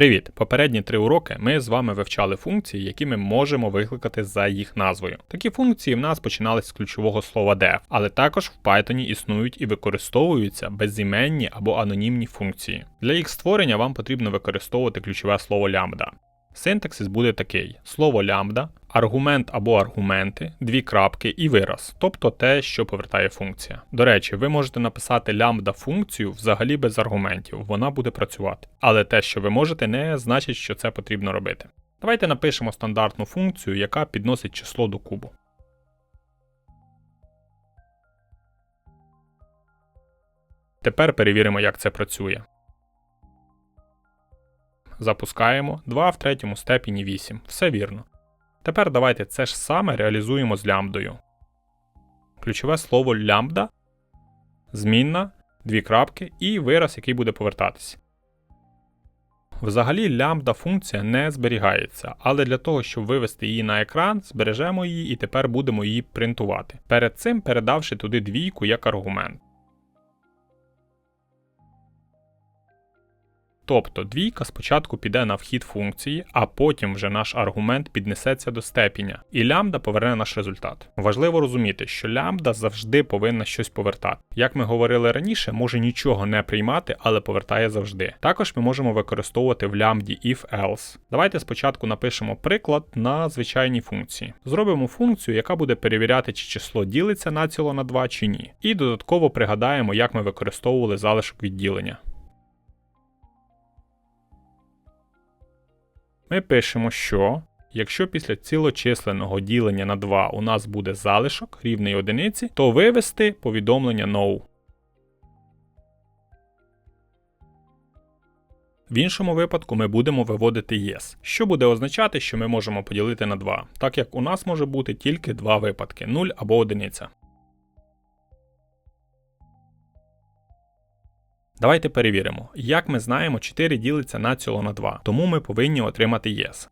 Привіт! Попередні три уроки ми з вами вивчали функції, які ми можемо викликати за їх назвою. Такі функції в нас починались з ключового слова def, але також в Python існують і використовуються безіменні або анонімні функції. Для їх створення вам потрібно використовувати ключове слово лямбда. Синтаксис буде такий: слово лямбда, аргумент або аргументи, дві крапки і вираз, тобто те, що повертає функція. До речі, ви можете написати лямбда функцію взагалі без аргументів, вона буде працювати. Але те, що ви можете, не значить, що це потрібно робити. Давайте напишемо стандартну функцію, яка підносить число до кубу. Тепер перевіримо, як це працює. Запускаємо 2 в третьому степені 8. Все вірно. Тепер давайте це ж саме реалізуємо з лямбдою. Ключове слово лямбда, змінна, дві крапки і вираз, який буде повертатись. Взагалі лямбда функція не зберігається, але для того, щоб вивести її на екран, збережемо її і тепер будемо її принтувати. Перед цим передавши туди двійку як аргумент. Тобто двійка спочатку піде на вхід функції, а потім вже наш аргумент піднесеться до степеня, і лямбда поверне наш результат. Важливо розуміти, що лямбда завжди повинна щось повертати. Як ми говорили раніше, може нічого не приймати, але повертає завжди. Також ми можемо використовувати в лямбді if-else. Давайте спочатку напишемо приклад на звичайній функції. Зробимо функцію, яка буде перевіряти, чи число ділиться націло на 2 чи ні. І додатково пригадаємо, як ми використовували залишок відділення. Ми пишемо, що якщо після цілочисленного ділення на 2 у нас буде залишок рівний одиниці, то вивести повідомлення no. В іншому випадку ми будемо виводити yes, що буде означати, що ми можемо поділити на 2, так як у нас може бути тільки два випадки 0 або 1. Давайте перевіримо, як ми знаємо, 4 ділиться націло на 2, тому ми повинні отримати yes.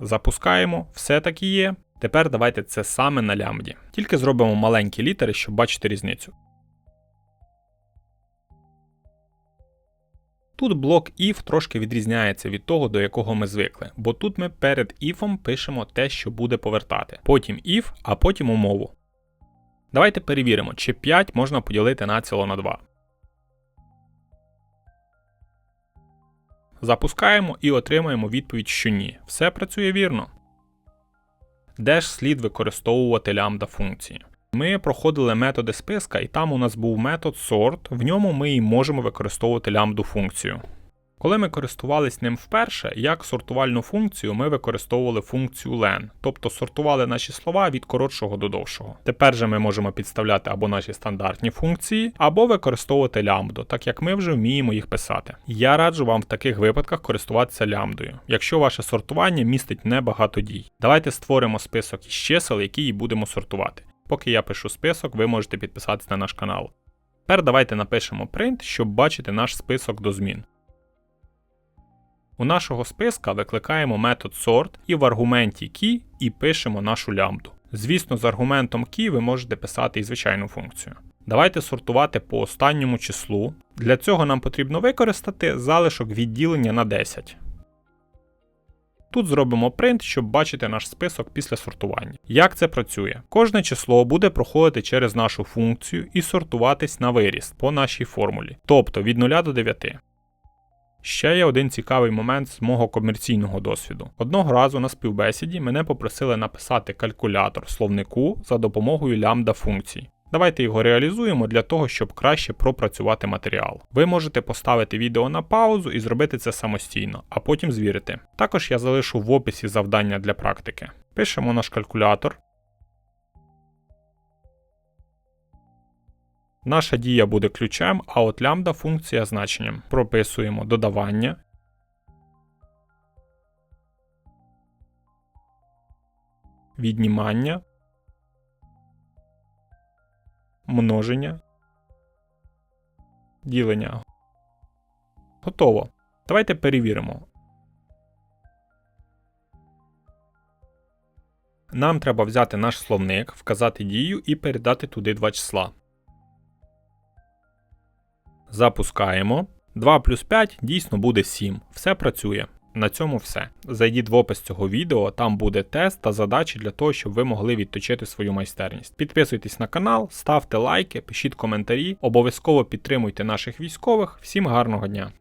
Запускаємо, все таки є. Тепер давайте це саме на лямбді. Тільки зробимо маленькі літери, щоб бачити різницю. Тут блок if трошки відрізняється від того, до якого ми звикли, бо тут ми перед if пишемо те, що буде повертати. Потім if, а потім умову. Давайте перевіримо, чи 5 можна поділити націло на 2. Запускаємо і отримаємо відповідь, що ні. Все працює вірно. Де ж слід використовувати лямбда функції? Ми проходили методи списка, і там у нас був метод sort, в ньому ми і можемо використовувати лямбду функцію. Коли ми користувались ним вперше, як сортувальну функцію ми використовували функцію len, тобто сортували наші слова від коротшого до довшого. Тепер же ми можемо підставляти або наші стандартні функції, або використовувати лямбду, так як ми вже вміємо їх писати. Я раджу вам в таких випадках користуватися лямбдою, якщо ваше сортування містить небагато дій. Давайте створимо список із чисел, які і будемо сортувати. Поки я пишу список, ви можете підписатися на наш канал. Тепер давайте напишемо print, щоб бачити наш список до змін. У нашого списка викликаємо метод sort і в аргументі key і пишемо нашу лямбду. Звісно, з аргументом key ви можете писати і звичайну функцію. Давайте сортувати по останньому числу. Для цього нам потрібно використати залишок відділення на 10. Тут зробимо print, щоб бачити наш список після сортування. Як це працює? Кожне число буде проходити через нашу функцію і сортуватись на виріст по нашій формулі, тобто від 0 до 9. Ще є один цікавий момент з мого комерційного досвіду. Одного разу на співбесіді мене попросили написати калькулятор словнику за допомогою лямбда функцій. Давайте його реалізуємо для того, щоб краще пропрацювати матеріал. Ви можете поставити відео на паузу і зробити це самостійно, а потім звірити. Також я залишу в описі завдання для практики. Пишемо наш калькулятор, Наша дія буде ключем, а от лямбда функція значенням. Прописуємо додавання. Віднімання. Множення. Ділення. Готово. Давайте перевіримо. Нам треба взяти наш словник, вказати дію і передати туди два числа. Запускаємо. 2 плюс 5 дійсно буде 7. Все працює. На цьому все. Зайдіть в опис цього відео, там буде тест та задачі для того, щоб ви могли відточити свою майстерність. Підписуйтесь на канал, ставте лайки, пишіть коментарі, обов'язково підтримуйте наших військових. Всім гарного дня!